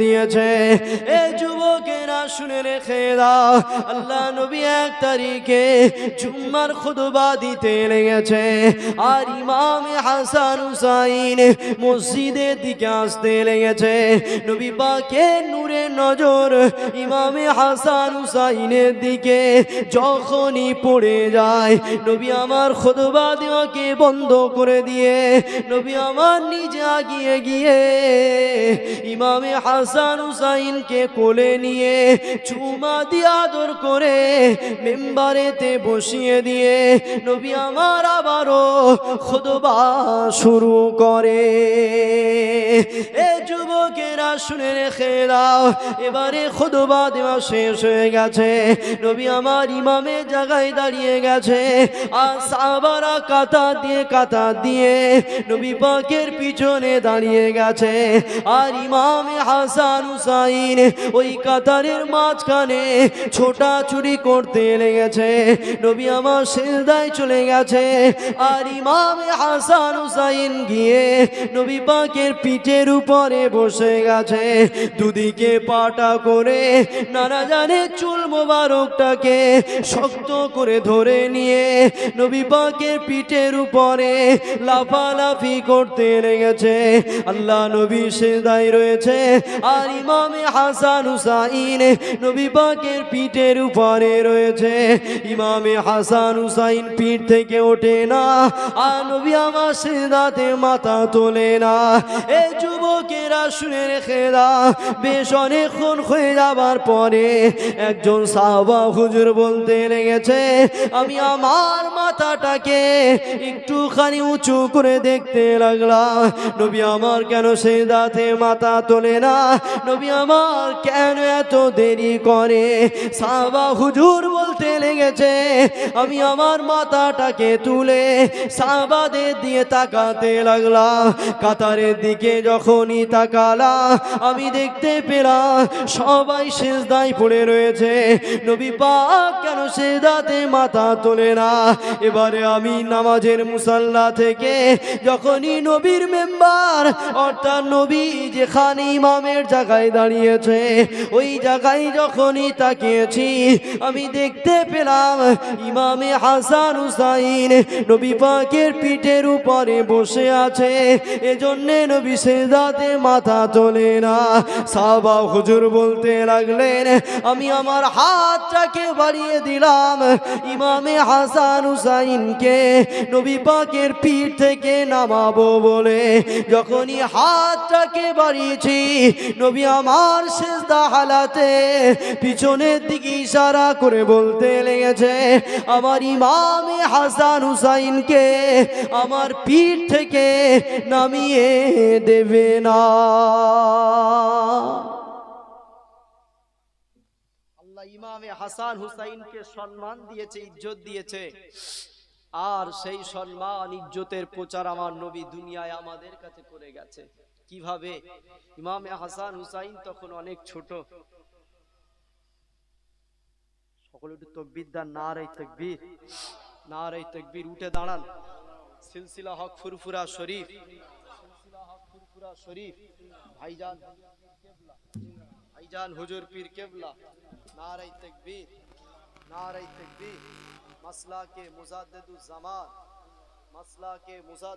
দিয়েছে? এ যুবকেরা শুনে রেখে দাও, আল্লাহ নবী এক তারিখে জুম্মার খুতবা দিতে লেগেছে। আর ইমাম হাসান হুসাইন মসজিদের দিকে আসতে লেগেছে। নবী পাকের নূরের নজর ইমামে হাসান হুসাইনের দিকে যখনই পড়ে যায়, নবী আমার খুতবা দেওয়াকে বন্ধ করে দিয়ে, নবী আমার নিজে আগিয়ে গিয়ে ইমামে হাসান হুসাইনকে কোলে নিয়ে চুমা দিয়ে আদর করে মেম্বারেতে বসিয়ে দিয়ে নবী আমার আবারও খুদবা শুরু করে। এ যুবকেরা শুনে রেখে দাও, এবারে খুতবা দেওয়া শেষ হয়ে গেছে। নবী আমার ইমামের জায়গায় দাঁড়িয়ে গেছে, আর সাবারা কাতা দিয়ে কাতা দিয়ে নবী পাকের পিছনে দাঁড়িয়ে গেছে। আর ইমামে হাসান হুসাইন ওই কাতারের মাঝখানে ছোটা চুরি করতে লেগেছে। নবী আমার সেজদায় চলে গেছে, আর ইমামে হাসান হুসাইন গিয়ে নবী পাকের পিঠের উপরে বসে গেছে। দুদিকে পাটা করে নানা জানে চুল মোবারকটাকে শক্ত করে ধরে নিয়ে নবী পাকের পিঠের উপরে লাফালাফি করতে লেগেছে। আল্লাহ নবী সেদাই রয়েছে আর ইমামে হাসান হুসাইন নবী পাকের পিঠের উপরে রয়েছে। ইমামে হাসান হুসাইন পিঠ থেকে ওঠে না, আর নবী আমার সেদাতে মাথা তোলে না। এ যুবকেরা শুনে রেখে দা বেশ অনেকক্ষণ হয়ে যাবার পরে একজন সাহবা হুজুর বলতে লেগেছে, আমি আমার মাথাটাকে একটুখানি উঁচু করে দেখতে লাগলাম। নবী আমার কেন সেই দাঁতে মাথা তোলে না? নবী আমার কেন এত দেরি করে? সাহবা হুজুর বলতে লেগেছে, আমি আমার মাথাটাকে তুলে সাহবাদের দিয়ে তাকাতে লাগলাম। কাতারের দিকে যখনই তাকালাম, আমি দেখতে পেলাম সবাই শেষদায় পড়ে রয়েছে। নবী পাক কেন সেদাতে মাথা তোলে না? এবারে আমি নামাজের মুসাল্লা থেকে যখনই নবীর মেম্বার, অর্থাৎ নবী যেখানে ইমামের জায়গায় দাঁড়িয়েছে, ওই জায়গায় যখনই তাকিয়েছি, আমি দেখতে পেলাম ইমামে হাসান হুসাইন নবী পাকের পিঠের উপরে বসে আছে। এজন্যে নবী সেদাতে মাথা তোলে না। সাবা হুজুর বলতে লাগলেন, আমি আমার হাতটাকে বাড়িয়ে দিলাম ইমামে হাসান হুসাইনকে। নবী পাকের পিঠ থেকে নামাবো বলে যখনই হাতটাকে বাড়িয়েছি, নবী আমার শেষদা হালাতে পিছনের দিকে ইশারা করে বলতে লেগেছে। আমার ইমামে হাসান হুসাইনকে আমার পিঠ থেকে নামিয়ে দেবে না। সম্মান দিয়েছে, ইজ্জত দিয়েছে। আর সেই ইজ্জতের প্রচার আমার নবী দুনিয়ায় আমাদের কাছে করে গেছে। কীভাবে? ইমামে হাসান হুসাইন তখন অনেক ছোট। সকলে একটু তকবির দান না রে তকবীর না রে তকবীর, উঠে দাঁড়ান। সিলসিলা হক ফুরফুরা শরীফ ফুরফুরা শরীফ, ভাইজান ভাইজান হুজুর পীর কেবলা নারাই তকবীর নারাই তকবীর মাসলা কে মুজাদ্দিদুজ জামান মাসলা কে মুজাদ